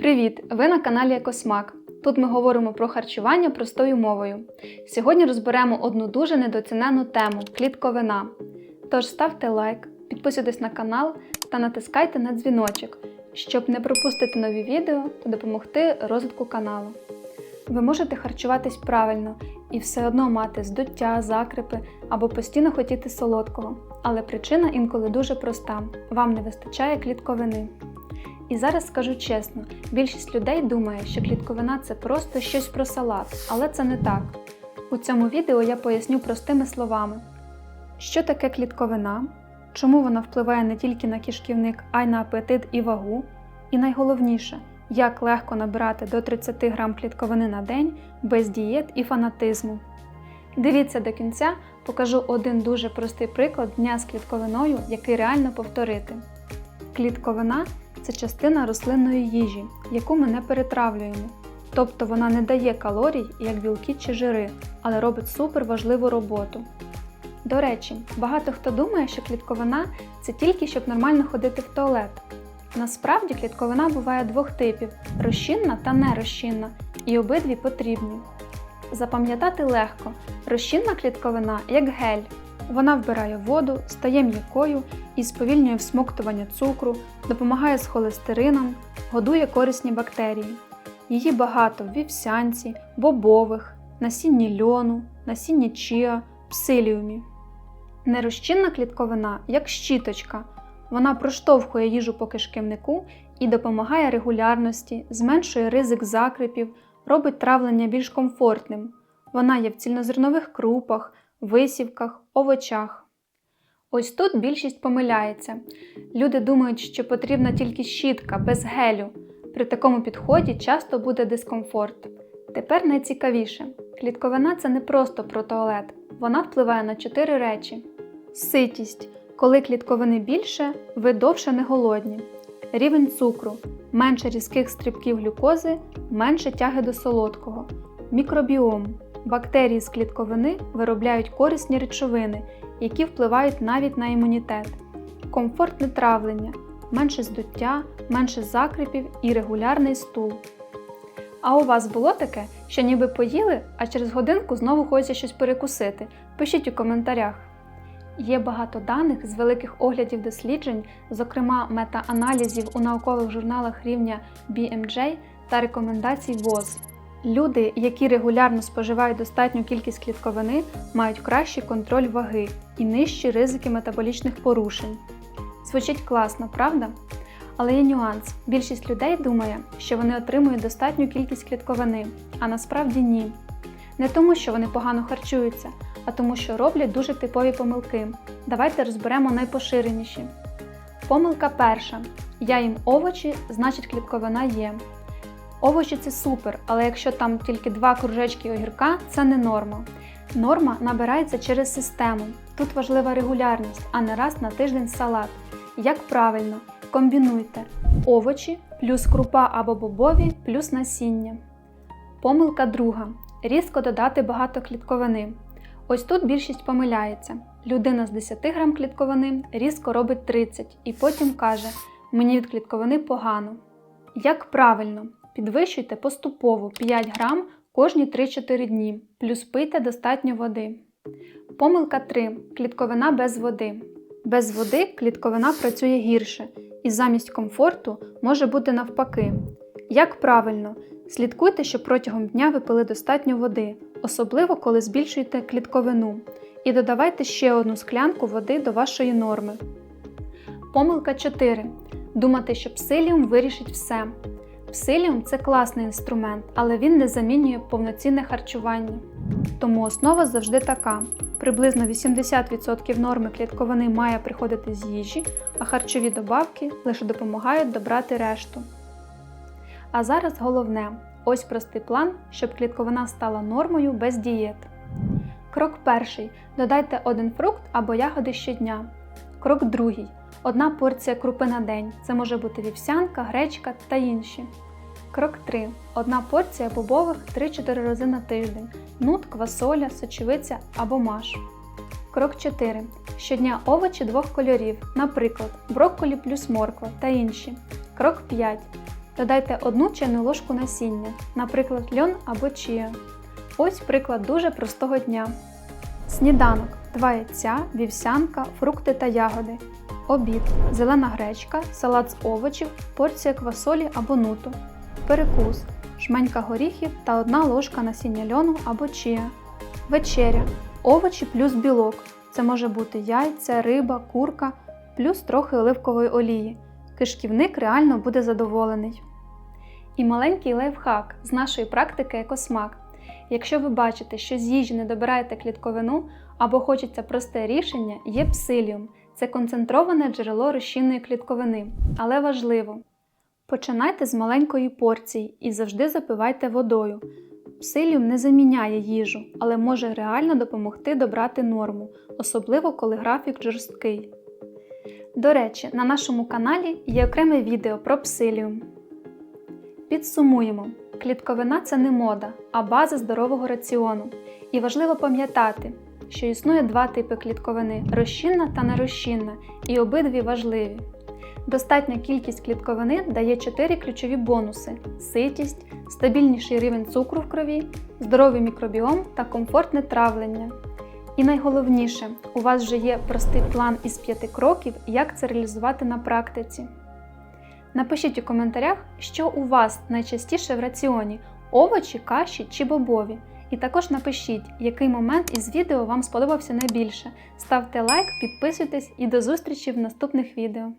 Привіт! Ви на каналі Екосмак. Тут ми говоримо про харчування простою мовою. Сьогодні розберемо одну дуже недоцінену тему клітковина. Тож ставте лайк, підписуйтесь на канал та натискайте на дзвіночок, щоб не пропустити нові відео та допомогти розвитку каналу. Ви можете харчуватись правильно і все одно мати здуття, закрипи або постійно хотіти солодкого. Але причина інколи дуже проста: вам не вистачає клітковини. І зараз скажу чесно, більшість людей думає, що клітковина це просто щось про салат, але це не так. У цьому відео я поясню простими словами, що таке клітковина, чому вона впливає не тільки на кишківник, а й на апетит і вагу. І найголовніше, як легко набирати до 30 грам клітковини на день без дієт і фанатизму. Дивіться до кінця, покажу один дуже простий приклад дня з клітковиною, який реально повторити. Клітковина це частина рослинної їжі, яку ми не перетравлюємо. Тобто вона не дає калорій, як білки чи жири, але робить супер важливу роботу. До речі, багато хто думає, що клітковина це тільки щоб нормально ходити в туалет. Насправді клітковина буває двох типів розчинна та нерозчинна, і обидві потрібні. Запам'ятати легко, розчинна клітковина як гель. Вона вбирає воду, стає м'якою і сповільнює всмоктування цукру, допомагає з холестерином, годує корисні бактерії. Її багато в вівсянці, бобових, насінні льону, насінні чіа, псиліумі. Нерозчинна клітковина як щіточка. Вона проштовхує їжу по кишківнику і допомагає регулярності, зменшує ризик закрипів, робить травлення більш комфортним. Вона є в цільнозернових крупах, висівках, овочах. Ось тут більшість помиляється. Люди думають, що потрібна тільки щітка без гелю. При такому підході часто буде дискомфорт. Тепер найцікавіше: клітковина це не просто про туалет, вона впливає на чотири речі: ситість. Коли клітковини більше, ви довше не голодні. Рівень цукру, менше різких стрибків глюкози, менше тяги до солодкого. Мікробіом. Бактерії з клітковини виробляють корисні речовини, які впливають навіть на імунітет. Комфортне травлення, менше здуття, менше закрипів і регулярний стул. А у вас було таке, що ніби поїли, а через годинку знову хочеться щось перекусити? Пишіть у коментарях. Є багато даних з великих оглядів досліджень, зокрема мета-аналізів у наукових журналах рівня BMJ та рекомендацій ВОЗ. Люди, які регулярно споживають достатню кількість клітковини, мають кращий контроль ваги і нижчі ризики метаболічних порушень. Звучить класно, правда? Але є нюанс. Більшість людей думає, що вони отримують достатню кількість клітковини, а насправді ні. Не тому, що вони погано харчуються, а тому, що роблять дуже типові помилки. Давайте розберемо найпоширеніші. Помилка перша. Я їм овочі, значить клітковина є. Овочі це супер, але якщо там тільки два кружечки огірка, це не норма. Норма набирається через систему. Тут важлива регулярність, а не раз на тиждень салат. Як правильно, комбінуйте овочі плюс крупа або бобові плюс насіння. Помилка друга. Різко додати багато клітковини. Ось тут більшість помиляється. Людина з 10 грам клітковини різко робить 30 і потім каже: мені від клітковини погано. Як правильно, підвищуйте поступово 5 грам кожні 3-4 дні, плюс пийте достатньо води. Помилка 3. Клітковина без води. Без води клітковина працює гірше, і замість комфорту може бути навпаки. Як правильно, слідкуйте, щоб протягом дня ви пили достатньо води, особливо коли збільшуєте клітковину, і додавайте ще одну склянку води до вашої норми. Помилка 4. Думати, що псиліум вирішить все. Псиліум це класний інструмент, але він не замінює повноцінне харчування. Тому основа завжди така: приблизно 80% норми клітковини має приходити з їжі, а харчові добавки лише допомагають добрати решту. А зараз головне ось простий план, щоб клітковина стала нормою без дієт. Крок перший. Додайте один фрукт або ягоди щодня. Крок другий. Одна порція крупи на день. Це може бути вівсянка, гречка та інші. Крок 3. Одна порція бобових 3-4 рази на тиждень. Нут, квасоля, сочевиця або маш. Крок 4. Щодня овочі двох кольорів, наприклад, брокколі плюс морква та інші. Крок 5. Додайте одну чайну ложку насіння, наприклад, льон або чія. Ось приклад дуже простого дня. Сніданок 2 яйця, вівсянка, фрукти та ягоди. Обід зелена гречка, салат з овочів, порція квасолі або нуту. Перекус жменька горіхів та одна ложка насіння льону або чия. Вечеря овочі плюс білок. Це може бути яйця, риба, курка, плюс трохи оливкової олії. Кишківник реально буде задоволений. І маленький лайфхак з нашої практики екосмак. Якщо ви бачите, що з їжі не добираєте клітковину або хочеться просте рішення, є псиліум. Це концентроване джерело розчинної клітковини, але важливо. Починайте з маленької порції і завжди запивайте водою. Псиліум не заміняє їжу, але може реально допомогти добрати норму, особливо коли графік жорсткий. До речі, на нашому каналі є окреме відео про псиліум. Підсумуємо: клітковина це не мода, а база здорового раціону. І важливо пам'ятати, що існує два типи клітковини розчинна та нерозчинна, і обидві важливі. Достатня кількість клітковини дає 4 ключові бонуси: ситість, стабільніший рівень цукру в крові, здоровий мікробіом та комфортне травлення. І найголовніше, у вас вже є простий план із 5 кроків, як це реалізувати на практиці. Напишіть у коментарях, що у вас найчастіше в раціоні овочі, каші чи бобові. І також напишіть, який момент із відео вам сподобався найбільше. Ставте лайк, підписуйтесь і до зустрічі в наступних відео.